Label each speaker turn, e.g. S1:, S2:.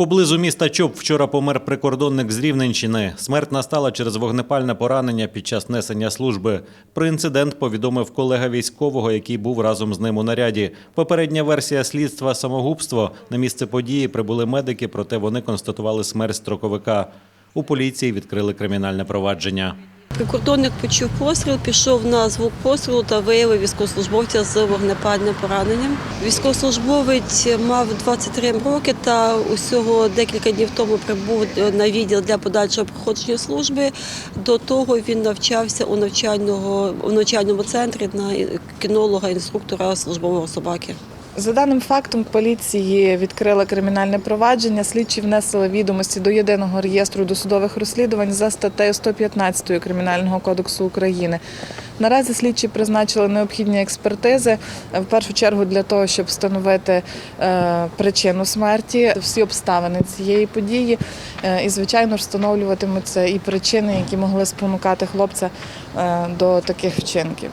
S1: Поблизу міста Чоп вчора помер прикордонник з Рівненщини. Смерть настала через вогнепальне поранення під час несення служби. Про інцидент повідомив колега військового, який був разом з ним у наряді. Попередня версія слідства самогубство. На місце події прибули медики, проте вони констатували смерть строковика. У поліції відкрили кримінальне провадження.
S2: Прикордонник почув постріл, пішов на звук пострілу та виявив військовослужбовця з вогнепальним пораненням. Військовослужбовець мав 23 роки та усього декілька днів тому прибув на відділ для подальшого проходження служби. До того він навчався у навчального у навчальному центрі на кінолога-інструктора службового собаки.
S3: За даним фактом, поліції відкрила кримінальне провадження. Слідчі внесли відомості до єдиного реєстру досудових розслідувань за статтею 115 Кримінального кодексу України. Наразі слідчі призначили необхідні експертизи в першу чергу для того, щоб встановити е, причину смерті, всі обставини цієї події. Е, І, звичайно, встановлюватимуться і причини, які могли спонукати хлопця е, до таких вчинків.